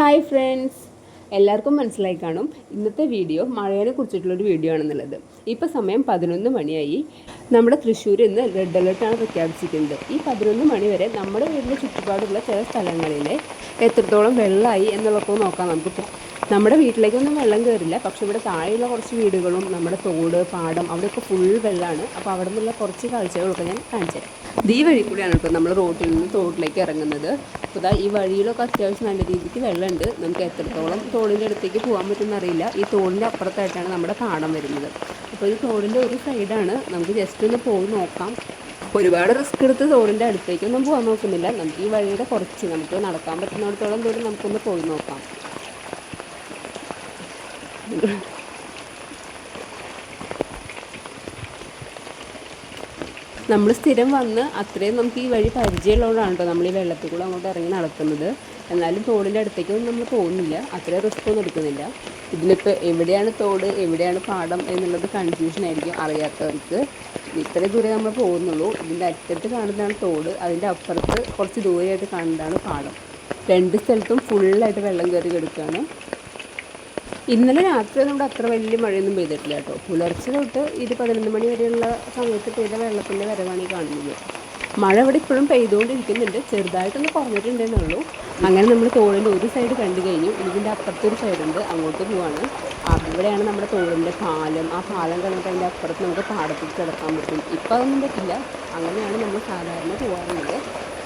Hi friends. എല്ലാവർക്കും മനസ്സിലായി കാണും. ഇന്നത്തെ വീഡിയോ മഴയെ കുറിച്ചിട്ടുള്ളൊരു വീഡിയോ ആണെന്നുള്ളത്. ഇപ്പോൾ സമയം പതിനൊന്ന് മണിയായി. നമ്മുടെ തൃശ്ശൂർ ഇന്ന് റെഡ് അലേർട്ടാണ് പ്രഖ്യാപിച്ചിരിക്കുന്നത്. ഈ പതിനൊന്ന് മണി വരെ നമ്മുടെ വീടിന്റെ ചുറ്റുപാടുള്ള ചില സ്ഥലങ്ങളിൽ എത്രത്തോളം വെള്ളമായി എന്നുള്ളതൊക്കെ നോക്കാം നമുക്കിപ്പോൾ നമ്മുടെ വീട്ടിലേക്കൊന്നും വെള്ളം കയറില്ല പക്ഷേ ഇവിടെ താഴെയുള്ള കുറച്ച് വീടുകളും നമ്മുടെ തോട് പാടം അവിടെയൊക്കെ ഫുൾ വെള്ളമാണ് അപ്പോൾ അവിടെ നിന്നുള്ള കുറച്ച് കാഴ്ചകളൊക്കെ ഞാൻ കാണിച്ചു തരാം ഈ വഴി കൂടിയാണ് ഇപ്പോൾ നമ്മൾ റോട്ടിൽ നിന്ന് തോട്ടിലേക്ക് ഇറങ്ങുന്നത്. അപ്പോൾ ഇതാ ഈ വഴിയിലൊക്കെ അത്യാവശ്യം നല്ല രീതിക്ക് വെള്ളമുണ്ട്. നമുക്ക് എത്രത്തോളം തോടിന്റെ അടുത്തേക്ക് പോകാൻ പറ്റുന്ന അറിയില്ല ഈ തോടിന്റെ അപ്പുറത്തായിട്ടാണ് നമ്മുടെ പാടം വരുന്നത്. അപ്പോൾ ഈ തോടിന്റെ ഒരു സൈഡാണ് നമുക്ക് ജസ്റ്റ് ഒന്ന് പോയി നോക്കാം. ഒരുപാട് റിസ്ക് എടുത്ത് തോടിന്റെ അടുത്തേക്കൊന്നും പോകാൻ നോക്കുന്നില്ല. നമുക്ക് ഈ വഴിയുടെ കുറച്ച് നമുക്ക് നടക്കാൻ പറ്റുന്നിടത്തോളം ദൂരം നമുക്കൊന്ന് പോയി നോക്കാം. നമ്മൾ സ്ഥിരം വന്ന് അത്രയും നമുക്ക് ഈ വഴി പരിചയമുള്ളതുകൊണ്ടാണ് കേട്ടോ നമ്മൾ ഈ വെള്ളത്തിൽ കൂടെ അങ്ങോട്ട് ഇറങ്ങി നടക്കുന്നത്. എന്നാലും തോടിന്റെ അടുത്തേക്കൊന്നും നമ്മൾ പോകുന്നില്ല. അത്രയും റിസ്ക് ഒന്നും എടുക്കുന്നില്ല. ഇതിലിപ്പോൾ എവിടെയാണ് തോട് എവിടെയാണ് പാടം എന്നുള്ളത് കൺഫ്യൂഷൻ ആയിരിക്കും അറിയാത്തവർക്ക്. ഇത്രയും ദൂരെ നമ്മൾ പോകുന്നുള്ളൂ. ഇതിന്റെ അറ്റത്ത് കാണുന്നതാണ് തോട്. അതിന്റെ അപ്പുറത്ത് കുറച്ച് ദൂരെയായിട്ട് കാണുന്നതാണ് പാടം. രണ്ട് സ്ഥലത്തും ഫുള്ളായിട്ട് വെള്ളം കയറി കിടക്കുകയാണ്. ഇന്നലെ രാത്രി നമ്മുടെ അത്ര വലിയ മഴയൊന്നും പെയ്തിട്ടില്ല കേട്ടോ. പുലർച്ചെ തൊട്ട് ഇത് പതിനൊന്ന് മണി വരെയുള്ള സമയത്ത് പെയ്ത വെള്ളത്തിന്റെ വരവാണ് ഈ കാണുന്നത്. മഴ ഇവിടെ ഇപ്പോഴും പെയ്തുകൊണ്ടിരിക്കുന്നുണ്ട്. ചെറുതായിട്ടൊന്ന് കുറഞ്ഞിട്ടുണ്ടെന്നേ ഉള്ളൂ അങ്ങനെ നമ്മൾ തോളിന്റെ ഒരു സൈഡ് കണ്ടു കഴിഞ്ഞു. ഇതിന്റെ അപ്പുറത്തെ ഒരു സൈഡുണ്ട് അങ്ങോട്ട് പോവാണ്. അവിടെയാണ് നമ്മുടെ തോളിന്റെ പാലം. ആ പാലം കണ്ടിട്ട് അതിന്റെ അപ്പുറത്ത് നമുക്ക് പാടത്തിൽ കിടക്കാൻ പറ്റും. ഇപ്പം അതൊന്നും പറ്റില്ല. അങ്ങനെയാണ് നമ്മൾ സാധാരണ പോകാറുള്ളത്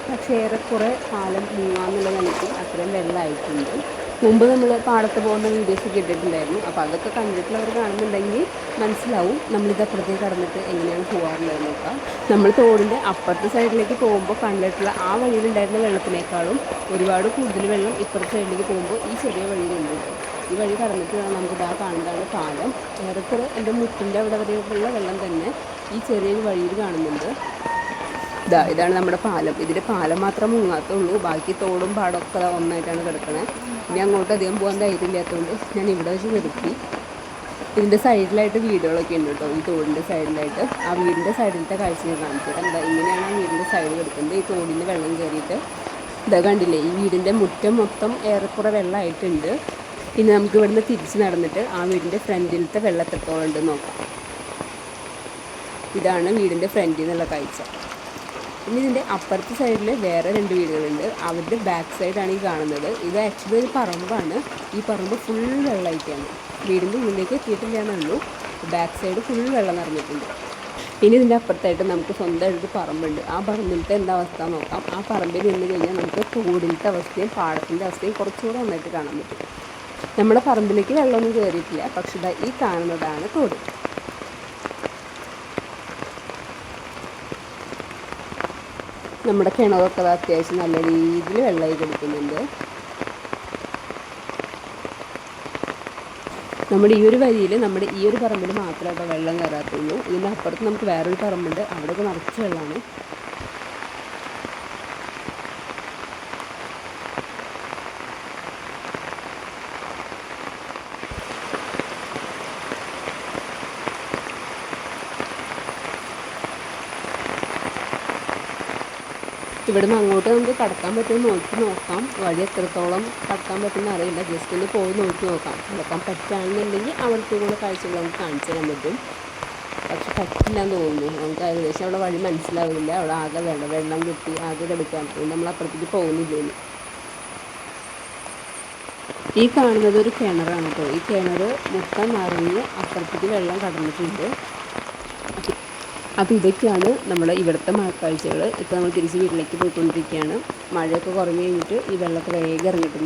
പക്ഷേ ഏറെക്കുറെ പാലം മുങ്ങാന്നുള്ള നിലയ്ക്ക് അത്രയും വെള്ളമായിട്ടുണ്ട്. മുമ്പ് നമ്മൾ പാടത്ത് പോകുന്ന വീഡിയോസ് ഒക്കെ ഇട്ടിട്ടുണ്ടായിരുന്നു. അപ്പോൾ അതൊക്കെ കണ്ടിട്ടുള്ളവർ കാണുന്നുണ്ടെങ്കിൽ മനസ്സിലാവും നമ്മളിത് അപ്പുറത്തേക്ക് കടന്നിട്ട് എങ്ങനെയാണ് പോകാറുള്ളത് നോക്കാം നമ്മൾ തോടിന്റെ അപ്പുറത്തെ സൈഡിലേക്ക് പോകുമ്പോൾ കണ്ടിട്ടുള്ള ആ വഴിയിലുണ്ടായിരുന്ന വെള്ളത്തിനേക്കാളും ഒരുപാട് കൂടുതൽ വെള്ളം ഇപ്പുറത്തെ സൈഡിലേക്ക് പോകുമ്പോൾ ഈ ചെറിയ വഴിയിലുണ്ട്. ഈ വഴി കടന്നിട്ട് നമുക്ക് ഇതാ കാണുന്നതാണ് പാലം. ഏറെക്കുറെ എന്റെ മുട്ടിന്റെ അവിടെ വരെയുള്ള വെള്ളം തന്നെ ഈ ചെറിയൊരു വഴിയിൽ കാണുന്നുണ്ട്. ഇതാ ഇതാണ് നമ്മുടെ പാലം. ഇതിൽ പാലം മാത്രം മുങ്ങാത്തുള്ളൂ. ബാക്കി തോടും പാടമൊക്കെ ഒന്നായിട്ടാണ് കിടക്കുന്നത് ഇനി അങ്ങോട്ട് അധികം പോകാൻ ധൈര്യമില്ലാത്തതുകൊണ്ട് ഞാൻ ഇവിടെ വെച്ച് നിർത്തി. ഇതിന്റെ സൈഡിലായിട്ട് വീടുകളൊക്കെ ഉണ്ട് കേട്ടോ. ഈ തോടിന്റെ സൈഡിലായിട്ട്. ആ വീടിന്റെ സൈഡിലത്തെ കാഴ്ച ഞാൻ കാണിച്ചു എന്താ ഇങ്ങനെയാണ് ആ വീടിന്റെ സൈഡ് കിടക്കുന്നത്. ഈ തോടിന് വെള്ളം കയറിയിട്ട് ഇതാ കണ്ടില്ലേ? ഈ വീടിന്റെ മുറ്റം മൊത്തം ഏറെക്കുറെ വെള്ളമായിട്ടുണ്ട് ഇനി നമുക്ക് ഇവിടുന്ന് തിരിച്ച് നടന്നിട്ട് ആ വീടിന്റെ ഫ്രണ്ടിലത്തെ വെള്ളത്തെത്തോളം ഉണ്ട് നോക്കാം. ഇതാണ് വീടിന്റെ ഫ്രണ്ടിൽ നിന്നുള്ള കാഴ്ച. ഇനി ഇതിന്റെ അപ്പുറത്തെ സൈഡിൽ വേറെ രണ്ട് വീടുകളുണ്ട്. അവരുടെ ബാക്ക് സൈഡാണ് ഈ കാണുന്നത്. ഇത് ആക്ച്വലി ഒരു പറമ്പാണ്. ഈ പറമ്പ് ഫുൾ വെള്ളമായിട്ടാണ്. വീടിന്റെ ഉള്ളിലേക്ക് എത്തിയിട്ടില്ല എന്നുള്ളൂ. ബാക്ക് സൈഡ് ഫുൾ വെള്ളം നിറഞ്ഞിട്ടുണ്ട്. ഇനി ഇതിന്റെ അപ്പുറത്തായിട്ട് നമുക്ക് സ്വന്തമായിട്ട് പറമ്പുണ്ട്. ആ പറമ്പിലത്തെ എന്താ അവസ്ഥ നോക്കാം. ആ പറമ്പിൽ നിന്ന് കഴിഞ്ഞാൽ നമുക്ക് തോടിലത്തെ അവസ്ഥയും പാടത്തിന്റെ അവസ്ഥയും കുറച്ചുകൂടെ നന്നായിട്ട് കാണാൻ പറ്റും. നമ്മുടെ പറമ്പിലേക്ക് വെള്ളമൊന്നും കയറിയിട്ടില്ല പക്ഷേ ഈ കാണുന്നതാണ് തോട്. നമ്മുടെ കിണറൊക്കെ അത്യാവശ്യം നല്ല രീതിയിൽ വെള്ളമായി കൊടുക്കുന്നുണ്ട്. നമ്മുടെ ഈ ഒരു വരിയിൽ നമ്മുടെ ഈ ഒരു പറമ്പിൽ മാത്രമേ വെള്ളം കയറാത്തുള്ളൂ. ഇതിന്റെ അപ്പുറത്ത് നമുക്ക് വേറൊരു പറമ്പുണ്ട്. അവിടെയൊക്കെ നിറച്ച് വെള്ളമാണ്. ഇവിടുന്ന് അങ്ങോട്ട് നമുക്ക് കടക്കാൻ പറ്റുമോ നോക്കി നോക്കാം. വഴി എത്രത്തോളം കടക്കാൻ പറ്റുമെന്ന് അറിയില്ല. ജസ്റ്റ് ഒന്ന് പോയി നോക്കി നോക്കാം. കടക്കാൻ പറ്റുകയാണെന്നുണ്ടെങ്കിൽ അവിടുത്തെ കൂടെ കാഴ്ചകൾ നമുക്ക് കാണിച്ചു തരാൻ പറ്റും. പക്ഷെ പറ്റില്ല എന്ന് തോന്നുന്നു. നമുക്ക് ഏകദേശം അവിടെ വഴി മനസ്സിലാവില്ല. അവിടെ ആകെ വെള്ളം വെള്ളം കിട്ടി ആകെ കിടക്കാൻ അതുകൊണ്ട് നമ്മൾ അപ്പുറത്തേക്ക് പോകുന്നില്ല ഈ കാണുന്നത് ഒരു കിണറാണ് കേട്ടോ. ഈ കിണർ മുട്ട നിറഞ്ഞ് അപ്പുറത്തേക്ക് വെള്ളം കടന്നിട്ടുണ്ട്. അപ്പോൾ ഇതൊക്കെയാണ് നമ്മൾ ഇവിടുത്തെ മഴക്കാഴ്ചകൾ. ഇപ്പോൾ നമ്മൾ തിരിച്ച് വീട്ടിലേക്ക് പോയിക്കൊണ്ടിരിക്കുകയാണ്. മഴയൊക്കെ കുറഞ്ഞ് കഴിഞ്ഞിട്ട് ഈ വെള്ളമൊക്കെ വേഗം ഇറങ്ങിയിട്ടുണ്ട്.